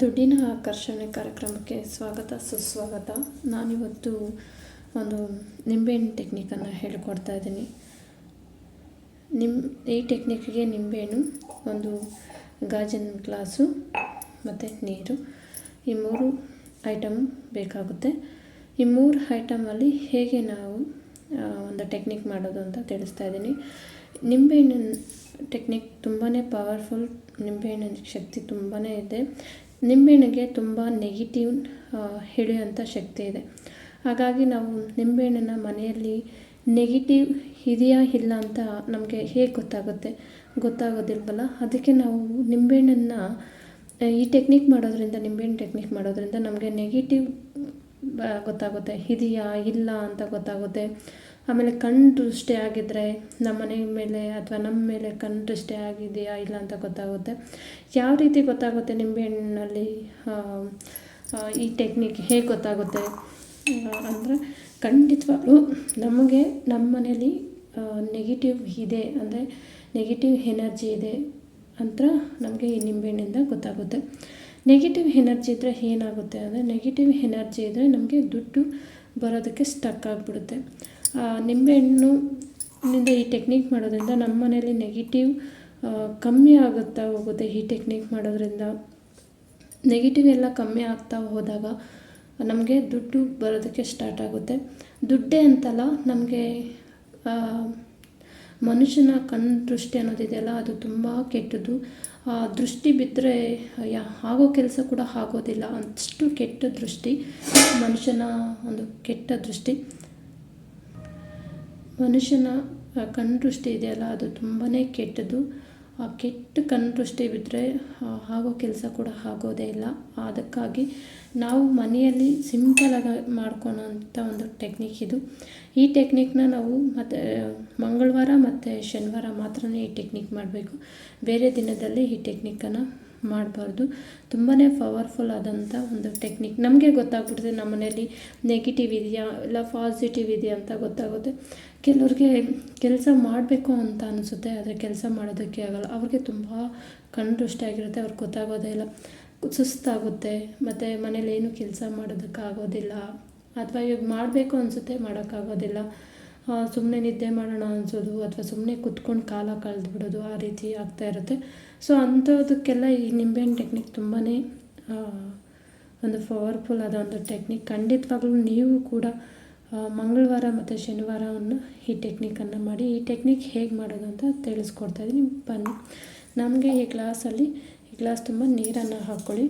ದುಡ್ಡಿನ ಆಕರ್ಷಣೆ ಕಾರ್ಯಕ್ರಮಕ್ಕೆ ಸ್ವಾಗತ, ಸುಸ್ವಾಗತ. ನಾನಿವತ್ತು ಒಂದು ನಿಂಬೆಹಣ್ಣು ಟೆಕ್ನಿಕನ್ನು ಹೇಳಿಕೊಡ್ತಾ ಇದ್ದೀನಿ. ನಿಮ್, ಈ ಟೆಕ್ನಿಕ್ಗೆ ನಿಂಬೆಹಣ್ಣು, ಒಂದು ಗಾಜಿನ ಗ್ಲಾಸು, ಮತ್ತು ನೀರು, ಈ ಮೂರು ಐಟಮ್ ಬೇಕಾಗುತ್ತೆ. ಈ ಮೂರು ಐಟಮಲ್ಲಿ ಹೇಗೆ ನಾವು ಒಂದು ಟೆಕ್ನಿಕ್ ಮಾಡೋದು ಅಂತ ತಿಳಿಸ್ತಾ ಇದ್ದೀನಿ. ನಿಂಬೆಹಣ್ಣಿನ ಟೆಕ್ನಿಕ್ ತುಂಬಾ ಪವರ್ಫುಲ್ ನಿಂಬೆಹಣ್ಣಿನ ಶಕ್ತಿ ತುಂಬಾ ಇದೆ. ನಿಂಬೆಹಣ್ಣಿಗೆ ತುಂಬ ನೆಗೆಟಿವ್ ಹಿಡಿಯುವಂಥ ಶಕ್ತಿ ಇದೆ. ಹಾಗಾಗಿ ನಾವು ನಿಂಬೆಹಣ್ಣನ್ನು ಮನೆಯಲ್ಲಿ ನೆಗೆಟಿವ್ ಇದೆಯಾ ಇಲ್ಲ ಅಂತ ನಮಗೆ ಹೇಗೆ ಗೊತ್ತಾಗುತ್ತೆ? ಗೊತ್ತಾಗೋದಿಲ್ವಲ್ಲ? ಅದಕ್ಕೆ ನಾವು ನಿಂಬೆಹಣ್ಣನ್ನು, ಈ ಟೆಕ್ನಿಕ್ ಮಾಡೋದ್ರಿಂದ, ನಿಂಬೆಹಣ್ಣು ಟೆಕ್ನಿಕ್ ಮಾಡೋದ್ರಿಂದ ನಮಗೆ ನೆಗೆಟಿವ್ ಗೊತ್ತಾಗುತ್ತೆ. ಇದೆಯಾ ಇಲ್ಲ ಅಂತ ಗೊತ್ತಾಗುತ್ತೆ. ಆಮೇಲೆ ಕಣ್ಣು ದೃಷ್ಟಿ ಆಗಿದ್ದರೆ ನಮ್ಮ ಮನೆ ಮೇಲೆ ಅಥವಾ ನಮ್ಮ ಮೇಲೆ ಕಣ್ಣು ದೃಷ್ಟಿ ಆಗಿದೆಯಾ ಇಲ್ಲ ಅಂತ ಗೊತ್ತಾಗುತ್ತೆ. ಯಾವ ರೀತಿ ಗೊತ್ತಾಗುತ್ತೆ ನಿಂಬೆಹಣ್ಣಿನಲ್ಲಿ ಆ, ಆ, ಈ ಟೆಕ್ನಿಕ್ ಹೇಗೆ ಗೊತ್ತಾಗುತ್ತೆ? ಅಂದರೆ ಖಂಡಿತವಾಗ್ಲೂ ನಮಗೆ ನಮ್ಮ ಮನೇಲಿ ನೆಗೆಟಿವ್ ಇದೆ ಅಂದರೆ ನೆಗೆಟಿವ್ ಎನರ್ಜಿ ಇದೆ ಅಂತ ನಮಗೆ ಈ ನಿಂಬೆಹಣ್ಣಿಂದ ಗೊತ್ತಾಗುತ್ತೆ. ನೆಗೆಟಿವ್ ಎನರ್ಜಿ ಇದ್ದರೆ ಏನಾಗುತ್ತೆ ಅಂದರೆ ನೆಗೆಟಿವ್ ಎನರ್ಜಿ ಇದ್ದರೆ ನಮಗೆ ದುಡ್ಡು ಬರೋದಕ್ಕೆ ಸ್ಟಕ್ ಆಗಿಬಿಡುತ್ತೆ. ನಿಂಬೆಹಣ್ಣು ನಿಂದ ಈ ಟೆಕ್ನಿಕ್ ಮಾಡೋದ್ರಿಂದ ನಮ್ಮ ಮನೇಲಿ ನೆಗೆಟಿವ್ ಕಮ್ಮಿ ಆಗುತ್ತಾ ಹೋಗುತ್ತೆ ಈ ಟೆಕ್ನಿಕ್ ಮಾಡೋದ್ರಿಂದ. ನೆಗೆಟಿವ್ ಎಲ್ಲ ಕಮ್ಮಿ ಆಗ್ತಾ ಹೋದಾಗ ನಮಗೆ ದುಡ್ಡು ಬರೋದಕ್ಕೆ ಸ್ಟಾರ್ಟ್ ಆಗುತ್ತೆ. ದುಡ್ಡೇ ಅಂತಲ್ಲ, ನಮಗೆ ಮನುಷ್ಯನ ಕಣ್ ದೃಷ್ಟಿ ಅನ್ನೋದಿದೆಯಲ್ಲ, ಅದು ತುಂಬ ಕೆಟ್ಟದ್ದು. ದೃಷ್ಟಿ ಬಿದ್ದರೆ ಯಾ, ಆಗೋ ಕೆಲಸ ಕೂಡ ಆಗೋದಿಲ್ಲ. ಅಷ್ಟು ಕೆಟ್ಟ ದೃಷ್ಟಿ, ಮನುಷ್ಯನ ಒಂದು ಕೆಟ್ಟ ದೃಷ್ಟಿ. ಮನುಷ್ಯನ ಕಣ್ಣು ದೃಷ್ಟಿ ಇದೆಯಲ್ಲ, ಅದು ತುಂಬಾ ಕೆಟ್ಟದ್ದು. ಕೆಟ್ಟ ಕಣ್ಣು ದೃಷ್ಟಿ ಬಿದ್ದರೆ ಆಗೋ ಕೆಲಸ ಕೂಡ ಆಗೋದೇ ಇಲ್ಲ. ಅದಕ್ಕಾಗಿ ನಾವು ಮನೆಯಲ್ಲಿ ಸಿಂಪಲಾಗಿ ಮಾಡ್ಕೊಳೋಂಥ ಒಂದು ಟೆಕ್ನಿಕ್ ಇದು. ಈ ಟೆಕ್ನಿಕ್ನ ನಾವು ಮತ್ತು, ಮಂಗಳವಾರ ಮತ್ತು ಶನಿವಾರ ಮಾತ್ರ ಈ ಟೆಕ್ನಿಕ್ ಮಾಡಬೇಕು. ಬೇರೆ ದಿನದಲ್ಲಿ ಈ ಟೆಕ್ನಿಕ್ಕನ್ನು ಮಾಡಬಾರ್ದು. ತುಂಬಾ ಪವರ್ಫುಲ್ ಆದಂಥ ಒಂದು ಟೆಕ್ನಿಕ್ ನಮಗೆ ಗೊತ್ತಾಗ್ಬಿಡುತ್ತೆ ನಮ್ಮ ಮನೇಲಿ ನೆಗೆಟಿವ್ ಇದೆಯಾ ಇಲ್ಲ ಪಾಸಿಟಿವ್ ಇದೆಯಾ ಅಂತ ಗೊತ್ತಾಗುತ್ತೆ. ಕೆಲವ್ರಿಗೆ ಕೆಲಸ ಮಾಡಬೇಕು ಅಂತ ಅನಿಸುತ್ತೆ, ಆದರೆ ಕೆಲಸ ಮಾಡೋದಕ್ಕೆ ಆಗಲ್ಲ. ಅವ್ರಿಗೆ ತುಂಬ ಕಣ್ಣು ದೃಷ್ಟಿ ಆಗಿರುತ್ತೆ, ಅವ್ರಿಗೆ ಗೊತ್ತಾಗೋದೇ ಇಲ್ಲ. ಸುಸ್ತಾಗುತ್ತೆ, ಮತ್ತು ಮನೇಲಿ ಏನು ಕೆಲಸ ಮಾಡೋದಕ್ಕಾಗೋದಿಲ್ಲ. ಅಥವಾ ಇವಾಗ ಮಾಡಬೇಕು ಅನಿಸುತ್ತೆ, ಮಾಡೋಕ್ಕಾಗೋದಿಲ್ಲ. ಸುಮ್ಮನೆ ನಿದ್ದೆ ಮಾಡೋಣ ಅನಿಸೋದು ಅಥವಾ ಸುಮ್ಮನೆ ಕುತ್ಕೊಂಡು ಕಾಲ ಕಳೆದು ಬಿಡೋದು ಆ ರೀತಿ ಆಗ್ತಾ ಇರುತ್ತೆ. ಸೊ ಅಂಥದಕ್ಕೆಲ್ಲ ಈ ನಿಂಬೆಹಣ್ಣು ಟೆಕ್ನಿಕ್ ತುಂಬಾ ಒಂದು ಪವರ್ಫುಲ್ ಆದ ಒಂದು ಟೆಕ್ನಿಕ್ ಖಂಡಿತವಾಗ್ಲೂ ನೀವು ಕೂಡ ಮಂಗಳವಾರ ಮತ್ತು ಶನಿವಾರವನ್ನು ಈ ಟೆಕ್ನಿಕನ್ನು ಮಾಡಿ, ಈ ಟೆಕ್ನಿಕ್ ಹೇಗೆ ಮಾಡೋದು ಅಂತ ತಿಳಿಸ್ಕೊಡ್ತಾ ಇದ್ದೀನಿ ಬನ್ನಿ. ನಮಗೆ ಈ ಗ್ಲಾಸಲ್ಲಿ ಈ ಗ್ಲಾಸ್ ತುಂಬ ನೀರನ್ನು ಹಾಕ್ಕೊಳ್ಳಿ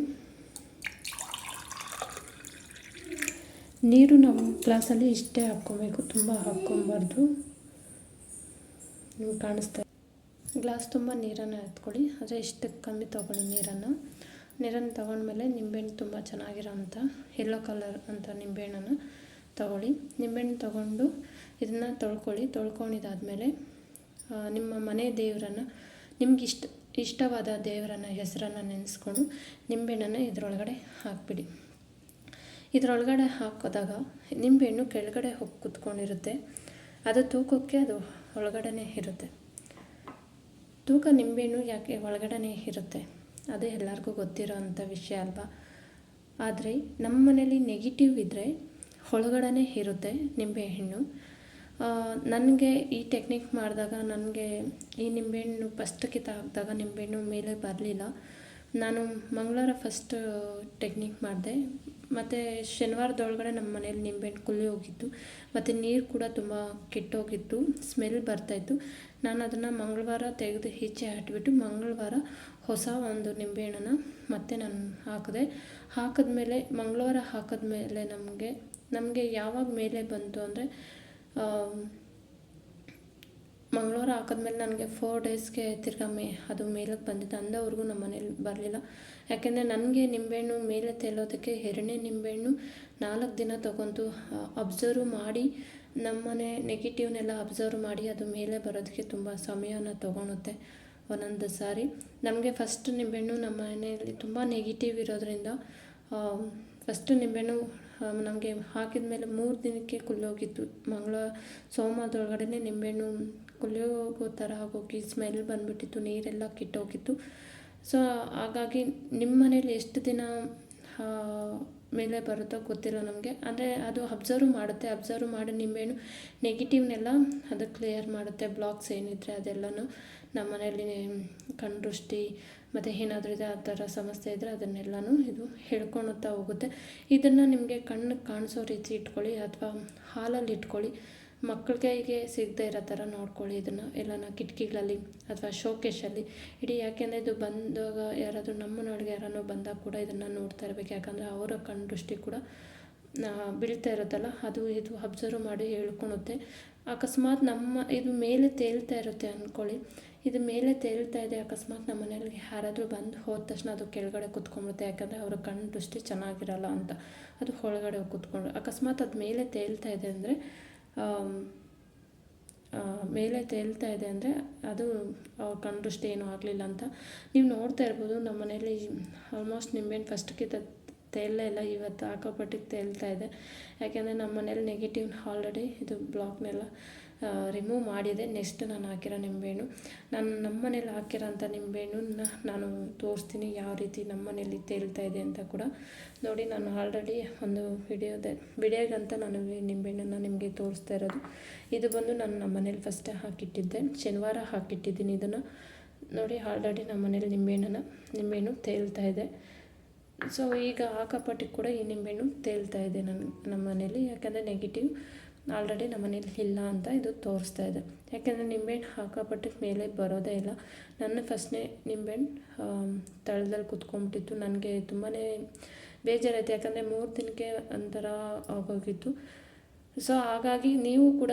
ನೀರು ನಾವು ಗ್ಲಾಸಲ್ಲಿ ಇಷ್ಟೇ ಹಾಕ್ಕೊಬೇಕು, ತುಂಬ ಹಾಕ್ಕೊಬಾರ್ದು. ನೀವು ಕಾಣಿಸ್ತಾ ಗ್ಲಾಸ್ ತುಂಬ ನೀರನ್ನು ಎತ್ಕೊಳ್ಳಿ, ಆದರೆ ಇಷ್ಟು ಕಮ್ಮಿ ತೊಗೊಳ್ಳಿ ನೀರನ್ನು. ನೀರನ್ನು ತೊಗೊಂಡ್ಮೇಲೆ ನಿಂಬೆಹಣ್ಣು ತುಂಬ ಚೆನ್ನಾಗಿರೋವಂಥ ಯೆಲ್ಲೋ ಕಲರ್ ಅಂತ ನಿಂಬೆಹಣ್ಣನ್ನು ತೊಗೊಳ್ಳಿ. ನಿಂಬೆಹಣ್ಣು ತೊಗೊಂಡು ಇದನ್ನು ತೊಳ್ಕೊಳ್ಳಿ. ತೊಳ್ಕೊಂಡಿದ್ದಾದಮೇಲೆ ನಿಮ್ಮ ಮನೆ ದೇವರನ್ನು, ನಿಮ್ಗೆ ಇಷ್ಟ, ಇಷ್ಟವಾದ ದೇವರನ್ನು ಹೆಸರನ್ನು ನೆನೆಸ್ಕೊಂಡು ನಿಂಬೆಹಣ್ಣನ್ನು ಇದರೊಳಗಡೆ ಹಾಕ್ಬಿಡಿ. ಇದರೊಳಗಡೆ ಹಾಕಿದಾಗ ನಿಂಬೆಹಣ್ಣು ಕೆಳಗಡೆ ಹೋಗಿ ಕುತ್ಕೊಂಡಿರುತ್ತೆ. ಅದು ತೂಕಕ್ಕೆ ಅದು ಒಳಗಡೆನೇ ಇರುತ್ತೆ. ತೂಕ ನಿಂಬೆಹಣ್ಣು ಯಾಕೆ ಒಳಗಡೆನೇ ಇರುತ್ತೆ? ಅದು ಎಲ್ಲರಿಗೂ ಗೊತ್ತಿರೋ ಅಂಥ ವಿಷಯ ಅಲ್ವಾ? ಆದರೆ ನಮ್ಮ ಮನೇಲಿ ನೆಗೆಟಿವ್ ಇದ್ದರೆ ಒಳಗಡೆ ಇರುತ್ತೆ ನಿಂಬೆಹಣ್ಣು ನನಗೆ ಈ ಟೆಕ್ನಿಕ್ ಮಾಡಿದಾಗ ನನಗೆ ಈ ನಿಂಬೆಹಣ್ಣು ಫಸ್ಟ್ ಕಿತ್ತ ಹಾಕಿದಾಗ ನಿಂಬೆಹಣ್ಣು ಮೇಲೆ ಬರಲಿಲ್ಲ. ನಾನು ಮಂಗಳವಾರ ಫಸ್ಟ್ ಟೆಕ್ನಿಕ್ ಮಾಡಿದೆ. ಮತ್ತು ಶನಿವಾರದೊಳಗಡೆ ನಮ್ಮ ಮನೇಲಿ ನಿಂಬೆಹಣ್ಣು ಕುಲ್ಲಿ ಹೋಗಿತ್ತು. ಮತ್ತು ನೀರು ಕೂಡ ತುಂಬ ಕೆಟ್ಟೋಗಿತ್ತು. ಸ್ಮೆಲ್ ಬರ್ತಾಯಿತ್ತು ನಾನು ಅದನ್ನು ಮಂಗಳವಾರ ತೆಗೆದು ಈಚೆ ಹಾಕಿಬಿಟ್ಟು ಮಂಗಳವಾರ ಹೊಸ ಒಂದು ನಿಂಬೆಹಣ್ಣನ್ನು ಮತ್ತೆ ನಾನು ಹಾಕಿದೆ. ಹಾಕಿದ್ಮೇಲೆ ಮಂಗಳವಾರ ಹಾಕಿದ್ಮೇಲೆ ನಮಗೆ ನಮಗೆ ಯಾವಾಗ ಮೇಲೆ ಬಂತು ಅಂದರೆ ಮಂಗಳವಾರ ಹಾಕಿದ್ಮೇಲೆ ನನಗೆ ಫೋರ್ ಡೇಸ್ಗೆ ತಿರ್ಗಾ ಮೇ ಅದು ಮೇಲಕ್ಕೆ ಬಂದಿದ್ದು ಅಂದವ್ರಿಗೂ ನಮ್ಮ ಮನೇಲಿ ಬರಲಿಲ್ಲ. ಯಾಕೆಂದರೆ ನನಗೆ ನಿಂಬೆಹಣ್ಣು ಮೇಲೆ ತೇಲೋದಕ್ಕೆ ಎರಡನೇ ನಿಂಬೆಹಣ್ಣು ನಾಲ್ಕು ದಿನ ತೊಗೊಂತು ಅಬ್ಸರ್ವ್ ಮಾಡಿ ನಮ್ಮನೆ ನೆಗೆಟಿವ್ನೆಲ್ಲ ಅಬ್ಸರ್ವ್ ಮಾಡಿ, ಅದು ಮೇಲೆ ಬರೋದಕ್ಕೆ ತುಂಬ ಸಮಯನ ತೊಗೊಳುತ್ತೆ ಒಂದೊಂದು ಸಾರಿ. ನಮಗೆ ಫಸ್ಟ್ ನಿಂಬೆಹಣ್ಣು ನಮ್ಮ ಮನೆಯಲ್ಲಿ ತುಂಬ ನೆಗೆಟಿವ್ ಇರೋದ್ರಿಂದ ಫಸ್ಟ್ ನಿಂಬೆಹಣ್ಣು ನಮಗೆ ಹಾಕಿದ ಮೇಲೆ ಮೂರು ದಿನಕ್ಕೆ ಕುಲ್ಲೋಗಿತ್ತು ಮಂಗಳ ಸೋಮವಾರದೊಳಗಡೆ ನಿಂಬೆಹಣ್ಣು ಕುಲಿಯೋಗೋ ಥರ ಆಗೋಗಿ ಸ್ಮೆಲ್ ಬಂದುಬಿಟ್ಟಿತ್ತು, ನೀರೆಲ್ಲ ಕಿಟ್ಟೋಗಿತ್ತು ಸೊ ಹಾಗಾಗಿ ನಿಮ್ಮ ಮನೇಲಿ ಎಷ್ಟು ದಿನ ಮೇಲೆ ಬರುತ್ತೋ ಗೊತ್ತಿಲ್ಲ ನಮಗೆ. ಅಂದರೆ ಅದು ಅಬ್ಸರ್ವ್ ಮಾಡುತ್ತೆ ಅಬ್ಸರ್ವ್ ಮಾಡಿ ನಿಂಬೆಹಣ್ಣು ನೆಗೆಟಿವ್ನೆಲ್ಲ ಅದು ಕ್ಲಿಯರ್ ಮಾಡುತ್ತೆ ಬ್ಲಾಕ್ಸ್ ಏನಿದ್ರೆ ಅದೆಲ್ಲನೂ. ನಮ್ಮ ಮನೇಲಿ ಕಣ್ಣು ದೃಷ್ಟಿ ಮತ್ತು ಏನಾದರೂ ಇದೆ ಆ ಥರ ಸಮಸ್ಯೆ ಇದ್ದರೆ ಅದನ್ನೆಲ್ಲನೂ ಇದು ಹೇಳ್ಕೊಳುತ್ತಾ ಹೋಗುತ್ತೆ. ಇದನ್ನು ನಿಮಗೆ ಕಣ್ಣು ಕಾಣಿಸೋ ರೀತಿ ಇಟ್ಕೊಳ್ಳಿ ಅಥವಾ ಹಾಲಲ್ಲಿ ಇಟ್ಕೊಳ್ಳಿ. ಮಕ್ಕಳಿಗೆ ಕೈಗೆ ಸಿಗದೇ ಇರೋ ಥರ ನೋಡ್ಕೊಳ್ಳಿ ಇದನ್ನು. ಎಲ್ಲನ ಕಿಟಕಿಗಳಲ್ಲಿ ಅಥವಾ ಶೋಕೇಶಲ್ಲಿ ಇಡೀ. ಯಾಕೆಂದರೆ ಇದು ಬಂದಾಗ ಯಾರಾದರೂ ನಮ್ಮನೊಳಗೆ ಯಾರನ್ನೋ ಬಂದಾಗ ಕೂಡ ಇದನ್ನು ನೋಡ್ತಾ ಇರಬೇಕು. ಯಾಕಂದರೆ ಅವರ ಕಣ್ಣು ದೃಷ್ಟಿ ಕೂಡ ಬೀಳ್ತಾ ಇರುತ್ತಲ್ಲ, ಅದು ಇದು ಅಬ್ಸರ್ವ್ ಮಾಡಿ ಹೇಳ್ಕೊಳುತ್ತೆ ಅಕಸ್ಮಾತ್ ನಮ್ಮ, ಇದು ಮೇಲೆ ತೇಲ್ತಾ ಇರುತ್ತೆ ಅಂದ್ಕೊಳ್ಳಿ ಇದು ಮೇಲೆ ತೇಲ್ತಾ ಇದೆ, ಅಕಸ್ಮಾತ್ ನಮ್ಮ ಮನೇಲಿ ಯಾರಾದರೂ ಬಂದು ಹೋದ ತಕ್ಷಣ ಅದು ಕೆಳಗಡೆ ಕುತ್ಕೊಂಡ್ಬಿಡುತ್ತೆ. ಯಾಕಂದರೆ ಅವರ ಕಣ್ಣು ದೃಷ್ಟಿ ಚೆನ್ನಾಗಿರಲ್ಲ ಅಂತ. ಅದು ಒಳಗಡೆ ಕುತ್ಕೊಂಡು, ಅಕಸ್ಮಾತ್ ಅದು ಮೇಲೆ ತೇಲ್ತಾ ಇದೆ ಅಂದರೆ ಮೇಲೆ ತೇಲ್ತಾ ಇದೆ ಅಂದರೆ ಅದು ಅವ್ರ ಕಣ್ಣು ದೃಷ್ಟಿ ಏನೂ ಆಗಲಿಲ್ಲ ಅಂತ. ನೀವು ನೋಡ್ತಾ ಇರ್ಬೋದು, ನಮ್ಮ ಮನೇಲಿ ಆಲ್ಮೋಸ್ಟ್ ನಿಂಬೆಹಣ್ಣು ಫಸ್ಟ್ಗಿಂತ ತೇಲೇ ಎಲ್ಲ ಇವತ್ತು ಹಾಕೋಪಟ್ಟಿಗೆ ತೇಲ್ತಾ ಇದೆ ಯಾಕೆಂದರೆ ನಮ್ಮ ಮನೇಲಿ ನೆಗೆಟಿವ್ ಆಲ್ರೆಡಿ ಇದು ಬ್ಲಾಕ್ನೆಲ್ಲ ರಿಮೂವ್ ಮಾಡಿದೆ. ನೆಕ್ಸ್ಟ್ ನಾನು ಹಾಕಿರೋ ನಿಂಬೆಹಣ್ಣು. ನಾನು ನಮ್ಮ ಮನೇಲಿ ಹಾಕಿರೋಂಥ ನಿಂಬೆಹಣ್ಣನ್ನ ನಾನು ತೋರಿಸ್ತೀನಿ ಯಾವ ರೀತಿ ನಮ್ಮ ಮನೇಲಿ ತೇಲ್ತಾ ಇದೆ ಅಂತ ಕೂಡ. ನೋಡಿ, ನಾನು ಆಲ್ರೆಡಿ ಒಂದು ವಿಡಿಯೋದ ವಿಡಿಯೋಗಂತ ನಾನು ನಿಂಬೆಹಣ್ಣನ್ನು ನಿಮಗೆ ತೋರಿಸ್ತಾ ಇರೋದು. ಇದು ಬಂದು ನಾನು ನಮ್ಮ ಮನೇಲಿ ಫಸ್ಟೇ ಹಾಕಿಟ್ಟಿದ್ದೆ. ಶನಿವಾರ ಹಾಕಿಟ್ಟಿದ್ದೀನಿ ಇದನ್ನು. ನೋಡಿ ಆಲ್ರೆಡಿ ನಮ್ಮ ಮನೇಲಿ ನಿಂಬೆಹಣ್ಣನ್ನು, ನಿಂಬೆಹಣ್ಣು ತೇಲ್ತಾ ಇದೆ. ಸೊ ಈಗ ಹಾಕಪಟ್ಟಿಗೆ ಕೂಡ ಈ ನಿಂಬೆಹಣ್ಣು ತೇಲ್ತಾ ಇದೆ ನನ್ನ ನಮ್ಮ ಮನೇಲಿ ಯಾಕಂದರೆ ನೆಗೆಟಿವ್ ಆಲ್ರೆಡಿ ನಮ್ಮ ಮನೇಲಿ ಇಲ್ಲ ಅಂತ ಇದು ತೋರಿಸ್ತಾ ಇದೆ. ಯಾಕೆಂದರೆ ನಿಂಬೆಹಣ್ಣು ಕಪಾಟಿಗೆ ಮೇಲೆ ಬರೋದೇ ಇಲ್ಲ. ನನ್ನ ಫಸ್ಟ್ನೇ ನಿಂಬೆಹಣ್ಣು ತಳದಲ್ಲಿ ಕುತ್ಕೊಂಡ್ಬಿಟ್ಟಿತ್ತು. ನನಗೆ ತುಂಬಾ ಬೇಜಾರಾಯಿತು. ಯಾಕಂದರೆ ಮೂರು ದಿನಕ್ಕೆ ಒಂಥರ ಆಗೋಗಿತ್ತು. ಸೊ ಹಾಗಾಗಿ ನೀವು ಕೂಡ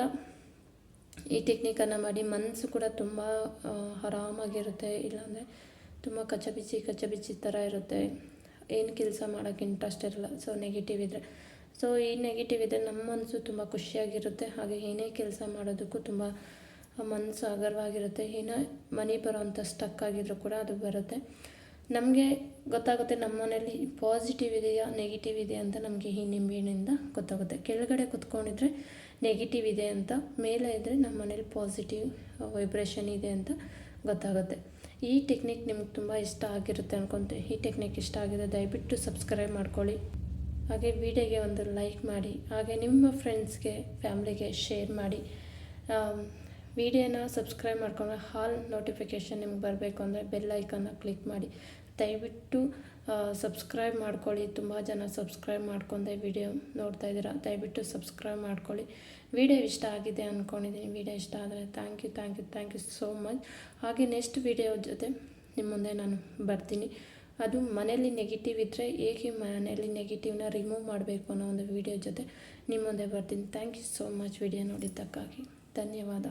ಈ ಟೆಕ್ನಿಕನ್ನು ಮಾಡಿ. ಮನಸ್ಸು ಕೂಡ ತುಂಬ ಆ, ಆರಾಮಾಗಿರುತ್ತೆ. ಇಲ್ಲಾಂದರೆ ತುಂಬ ಕಚ್ಚಬಿಚ್ಚಿ ಕಚ್ಚಬಿಚ್ಚಿ ಥರ ಇರುತ್ತೆ. ಏನು ಕೆಲಸ ಮಾಡೋಕ್ಕೆ ಇಂಟ್ರೆಸ್ಟ್ ಇರಲ್ಲ. ಸೊ ನೆಗೆಟಿವ್ ಇದ್ದರೆ ಸೊ ಈ ನೆಗೆಟಿವ್ ಇದ್ದರೆ ನಮ್ಮ ಮನಸ್ಸು ತುಂಬ ಖುಷಿಯಾಗಿರುತ್ತೆ. ಹಾಗೆ ಏನೇ ಕೆಲಸ ಮಾಡೋದಕ್ಕೂ ತುಂಬ ಮನಸ್ಸು ಅಗರವಾಗಿರುತ್ತೆ. ಏನೋ ಮನಿ ಬರೋವಂಥ ಸ್ಟಕ್ ಆಗಿದ್ರು ಕೂಡ ಅದು ಬರುತ್ತೆ. ನಮಗೆ ಗೊತ್ತಾಗುತ್ತೆ ನಮ್ಮ ಮನೇಲಿ ಪಾಸಿಟಿವ್ ಇದೆಯಾ ನೆಗೆಟಿವ್ ಇದೆ ಅಂತ ನಮಗೆ ಈ ನಿಂಬೆಹಣ್ಣಿಂದ ಗೊತ್ತಾಗುತ್ತೆ. ಕೆಳಗಡೆ ಕುತ್ಕೊಂಡಿದ್ರೆ ನೆಗೆಟಿವ್ ಇದೆ ಅಂತ, ಮೇಲೆ ಇದ್ದರೆ ನಮ್ಮ ಮನೇಲಿ ಪಾಸಿಟಿವ್ ವೈಬ್ರೇಷನ್ ಇದೆ ಅಂತ ಗೊತ್ತಾಗುತ್ತೆ. ಈ ಟೆಕ್ನಿಕ್ ನಿಮ್ಗೆ ತುಂಬ ಇಷ್ಟ ಆಗಿರುತ್ತೆ ಅನ್ಕೊತೆ. ಈ ಟೆಕ್ನಿಕ್ ಇಷ್ಟ ಆಗಿದೆ ದಯವಿಟ್ಟು ಸಬ್ಸ್ಕ್ರೈಬ್ ಮಾಡ್ಕೊಳ್ಳಿ. ಹಾಗೆ ವಿಡಿಯೋಗೆ ಒಂದು ಲೈಕ್ ಮಾಡಿ. ಹಾಗೆ ನಿಮ್ಮ ಫ್ರೆಂಡ್ಸ್ಗೆ, ಫ್ಯಾಮ್ಲಿಗೆ ಶೇರ್ ಮಾಡಿ. ವಿಡಿಯೋನ ಸಬ್ಸ್ಕ್ರೈಬ್ ಮಾಡ್ಕೊಂಡ್ರೆ ಹಾಲ್ ನೋಟಿಫಿಕೇಷನ್ ನಿಮ್ಗೆ ಬರಬೇಕು ಅಂದರೆ ಬೆಲ್ ಐಕನ್ನ ಕ್ಲಿಕ್ ಮಾಡಿ. ದಯವಿಟ್ಟು ಸಬ್ಸ್ಕ್ರೈಬ್ ಮಾಡ್ಕೊಳ್ಳಿ. ತುಂಬ ಜನ ಸಬ್ಸ್ಕ್ರೈಬ್ ಮಾಡ್ಕೊಂಡೆ ವಿಡಿಯೋ ನೋಡ್ತಾ ಇದ್ದೀರಾ. ದಯವಿಟ್ಟು ಸಬ್ಸ್ಕ್ರೈಬ್ ಮಾಡ್ಕೊಳ್ಳಿ. ವಿಡಿಯೋ ಇಷ್ಟ ಆಗಿದೆ ಅಂದ್ಕೊಂಡಿದ್ದೀನಿ ವಿಡಿಯೋ ಇಷ್ಟ ಆದರೆ thank you thank you thank you so much ಹಾಗೆ ನೆಕ್ಸ್ಟ್ ವಿಡಿಯೋ ಜೊತೆ ನಿಮ್ಮ ಮುಂದೆ ನಾನು ಬರ್ತೀನಿ. ಅದು ಮನೇಲಿ ನೆಗೆಟಿವ್ ಇದ್ದರೆ ಹೇಗೆ ಮನೇಲಿ ನೆಗೆಟಿವ್ನ ರಿಮೂವ್ ಮಾಡಬೇಕು ಅನ್ನೋ ಒಂದು ವಿಡಿಯೋ ಜೊತೆ ನಿಮ್ಮ ಮುಂದೆ ಬರ್ತೀನಿ. Thank you so much video ನೋಡಿದ್ದಕ್ಕಾಗಿ. ಧನ್ಯವಾದ.